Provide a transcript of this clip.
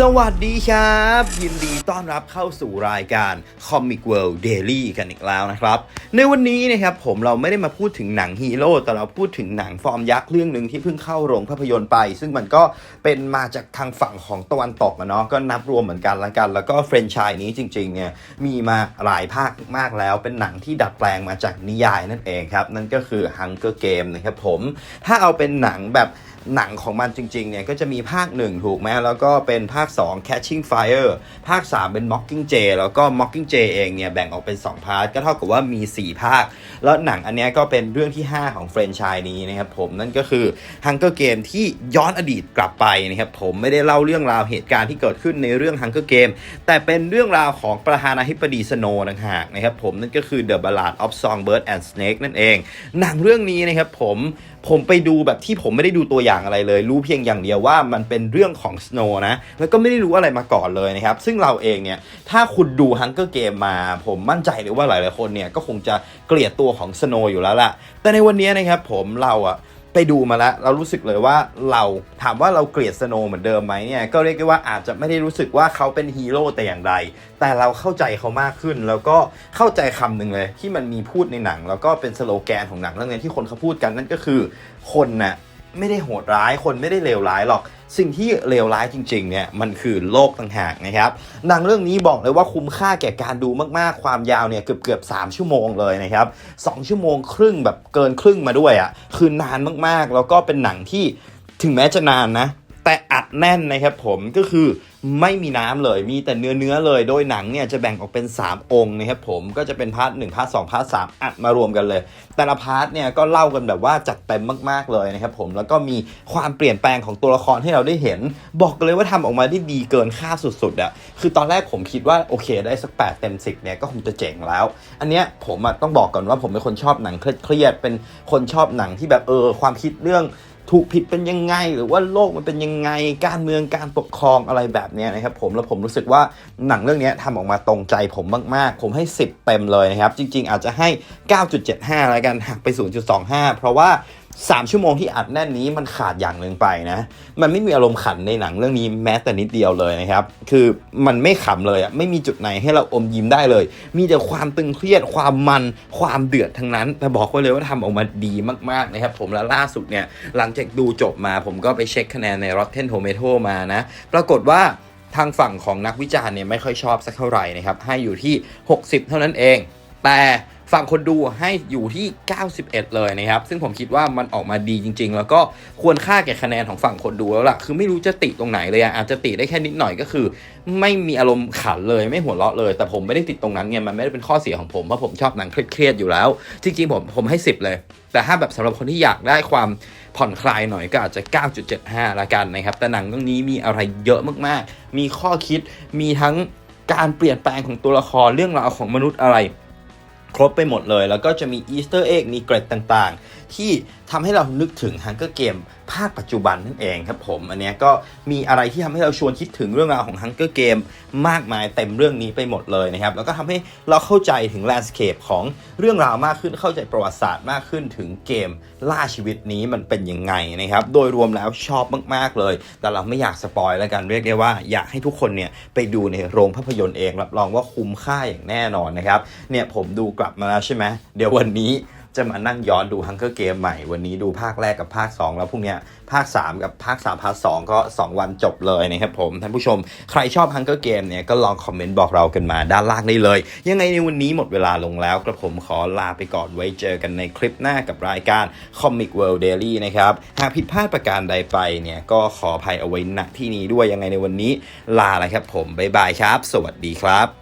สวัสดีครับ ยินดีต้อนรับเข้าสู่รายการ Comic World Daily กันอีกแล้วนะครับ ในวันนี้นะครับผมเราไม่ได้มาพูดถึงหนังฮีโร่แต่เราพูดถึงหนังฟอร์มยักษ์เรื่องหนึ่งที่เพิ่งเข้าโรงภาพยนตร์ไป ซึ่งมันก็เป็นมาจากทางฝั่งของตะวันตกอะเนาะก็นับรวมเหมือนกันละกัน แล้วก็เฟรนไชส์นี้จริงๆเนี่ยมีมาหลายภาคมากแล้ว เป็นหนังที่ดัดแปลงมาจากนิยายนั่นเองครับนั่นก็คือ Hunger Game นะครับผมถ้าเอาเป็นหนังแบบ หนังของมันจริงๆเนี่ยก็จะมีภาค 1 ถูกไหมแล้วก็เป็นภาค 2 Catching Fire ภาค 3 เป็น Mockingjay แล้วก็ Mockingjay เองเนี่ยแบ่งออกเป็น 2 พาร์ทก็เท่ากับว่ามี 4 ภาค แล้วหนังอันนี้ก็เป็นเรื่องที่ 5 ของเฟรนไชส์นี้นะครับผมนั่นก็คือ Hunger Game ที่ย้อนอดีตกลับไปนะครับผมไม่ได้เล่าเรื่องราวเหตุการณ์ที่เกิดขึ้นในเรื่อง Hunger Game แต่เป็นเรื่องราวของประธานาธิบดีสโนว์ต่างหากนะครับผมนั่นก็คือ The Ballad of Songbird and Snake นั่นเอง หนังเรื่องนี้นะครับผม ผมไปดูแบบที่ผมไม่ได้ดูตัวอย่างอะไรเลย รู้เพียงอย่างเดียวว่ามันเป็นเรื่องของสโน่นะ แล้วก็ไม่ได้รู้อะไรมาก่อนเลยนะครับ ซึ่งเราเองเนี่ย ถ้าคุณดูฮังเกอร์เกมมา ผมมั่นใจเลยว่าหลาย ๆ คนเนี่ยก็คงจะเกลียดตัวของสโน่อยู่แล้วล่ะ แต่ในวันนี้นะครับผมเราอะ ไปดูมาแล้ว เรารู้สึกเลยว่าเราถามว่าเราเกลียดสโนเหมือนเดิมไหมเนี่ยก็เรียกได้ว่าอาจจะไม่ได้รู้สึกว่าเขาเป็นฮีโร่แต่อย่างใด แต่เราเข้าใจเขามากขึ้น แล้วก็เข้าใจคำหนึ่งเลย ที่มันมีพูดในหนัง แล้วก็เป็นสโลแกนของหนังเรื่องนี้ที่คนเขาพูดกันนั่นก็คือ คนน่ะไม่ได้โหดร้ายคนไม่ได้เลวร้ายหรอก สิ่งที่เลวร้ายจริงๆเนี่ยมันคือโลกต่างหากนะครับหนังเรื่องนี้บอกเลยว่าคุ้มค่าแก่การดูมากๆความยาวเนี่ยเกือบเกือบสชั่วโมงเลยนะครับสชั่วโมงครึ่งแบบเกินครึ่งมาด้วยอะ่ะคือนานมากๆ แล้วก็เป็นหนังที่ถึงแม้จะนานนะ แต่อัดแน่นนะครับผมก็คือไม่มีน้ำเลยมีแต่เนื้อเนื้อๆเลย โดยหนังเนี่ยจะแบ่งออกเป็น 3 องค์นะครับผมก็จะเป็นพาร์ทหนึ่งพาร์ทสองพาร์ทสามอัดมารวมกันเลย แต่ละพาร์ทเนี่ยก็เล่ากันแบบว่าจัดเต็มมากๆเลยนะครับผมแล้วก็มีความเปลี่ยนแปลงของตัวละครให้เราได้เห็น บอกเลยว่าทำออกมาได้ดีเกินค่าสุดๆอะคือตอนแรกผมคิดว่าโอเคได้สัก 8 เต็ม 10เนี่ยก็คงจะเจ๋งแล้ว อันเนี้ยผมอะต้องบอกก่อนว่าผมเป็นคนชอบหนังเครียดๆเป็นคนชอบหนังที่แบบเออความคิดเรื่อง ถูกผิดเป็นยังไง หรือว่าโลกมันเป็นยังไง การเมืองการปกครองอะไรแบบนี้นะครับผมแล้วผมรู้สึกว่าหนังเรื่องนี้ทำออกมาตรงใจผมมากๆ ผมให้ 10 เต็มเลยนะครับ จริง ๆ อาจจะให้ 9.75 แล้วกันหักไป 0.25 เพราะว่า 3ชั่วโมงที่อัดแน่นนี้มันขาดอย่างหนึ่งไปนะ มันไม่มีอารมณ์ขันในหนังเรื่องนี้แม้แต่นิดเดียวเลยนะครับ คือมันไม่ขำเลยอะไม่มีจุดไหนให้เราอมยิ้มได้เลย มีแต่ความตึงเครียด ความมัน ความเดือดทั้งนั้น แต่บอกไว้เลยว่าทำออกมาดีมากๆนะครับ ผมและล่าสุดเนี่ยหลังจากดูจบมาผมก็ไปเช็คคะแนนใน Rotten Tomato มานะ ปรากฏว่าทางฝั่งของนักวิจารณ์เนี่ยไม่ค่อยชอบสักเท่าไหร่นะครับ ให้อยู่ที่ 60 เท่านั้นเอง แต่ ฝั่งคนดูให้อยู่ที่ 91 เลยนะครับ ซึ่งผมคิดว่ามันออกมาดีจริง ๆ แล้วก็ควรค่าแก่คะแนนของฝั่งคนดูแล้วล่ะ คือไม่รู้จะติตรงไหนเลยอะอาจจะติได้แค่นิดหน่อยก็คือ ไม่มีอารมณ์ขันเลยไม่หัวเราะเลย แต่ผมไม่ได้ติดตรงนั้นไงมันไม่ได้เป็นข้อเสียของผมเพราะผมชอบหนังเครียดๆอยู่แล้ว จริงๆผมผมให้ 10 เลย แต่ถ้าแบบสำหรับคนที่อยากได้ความผ่อนคลายหน่อยก็อาจจะ 9.75 ละกันนะครับ แต่หนังเรื่องนี้มีอะไรเยอะมากๆ มีข้อคิดมีทั้งการเปลี่ยนแปลงของตัวละครเรื่องราวของมนุษย์อะไร ครบไปหมดเลย แล้วก็จะมีอีสเตอร์เอ็กมีเกรดต่างๆ ที่ทำให้เรานึกถึงฮังเกอร์เกม ภาคปัจจุบันนั่นเองครับผม อันนี้ก็มีอะไรที่ทำให้เราชวนคิดถึงเรื่องราวของฮังเกอร์เกมมากมายเต็มเรื่องนี้ไปหมดเลยนะครับ แล้วก็ทำให้เราเข้าใจถึงแลนด์สเคปของเรื่องราวมากขึ้นเข้าใจประวัติศาสตร์มากขึ้นถึงเกมล่าชีวิตนี้มันเป็นยังไงนะครับ โดยรวมแล้วชอบมาก ๆ เลย แต่เราไม่อยากสปอยแล้วกันเรียกได้ว่า อยากให้ทุกคนเนี่ยไปดูในโรงภาพยนตร์เองรับรองว่าคุ้มค่าอย่างแน่นอนนะครับเนี่ยผมดูกลับมาแล้วใช่ไหมเดี๋ยววันนี้ จะมานั่งย้อนดู Hunger Game ใหม่ วันนี้ดูภาคแรกกับภาค 2 แล้วพรุ่งนี้ภาค 3 กับภาค3ภาค2ก็ 2 วันจบเลยนะครับผม ท่านผู้ชมใครชอบ Hunger Game เนี่ยก็ลองคอมเมนต์บอกเรากันมาด้านล่างได้เลย ยังไงในวันนี้หมดเวลาลงแล้วกระผมขอลาไปก่อนไว้เจอกันในคลิปหน้ากับรายการ Comic World Daily นะครับหากผิดพลาดประการใดไปเนี่ยก็ขออภัยเอาไว้ณที่นี้ด้วยยังไงในวันนี้ลาแล้วครับผมบ๊ายบายครับ สวัสดีครับ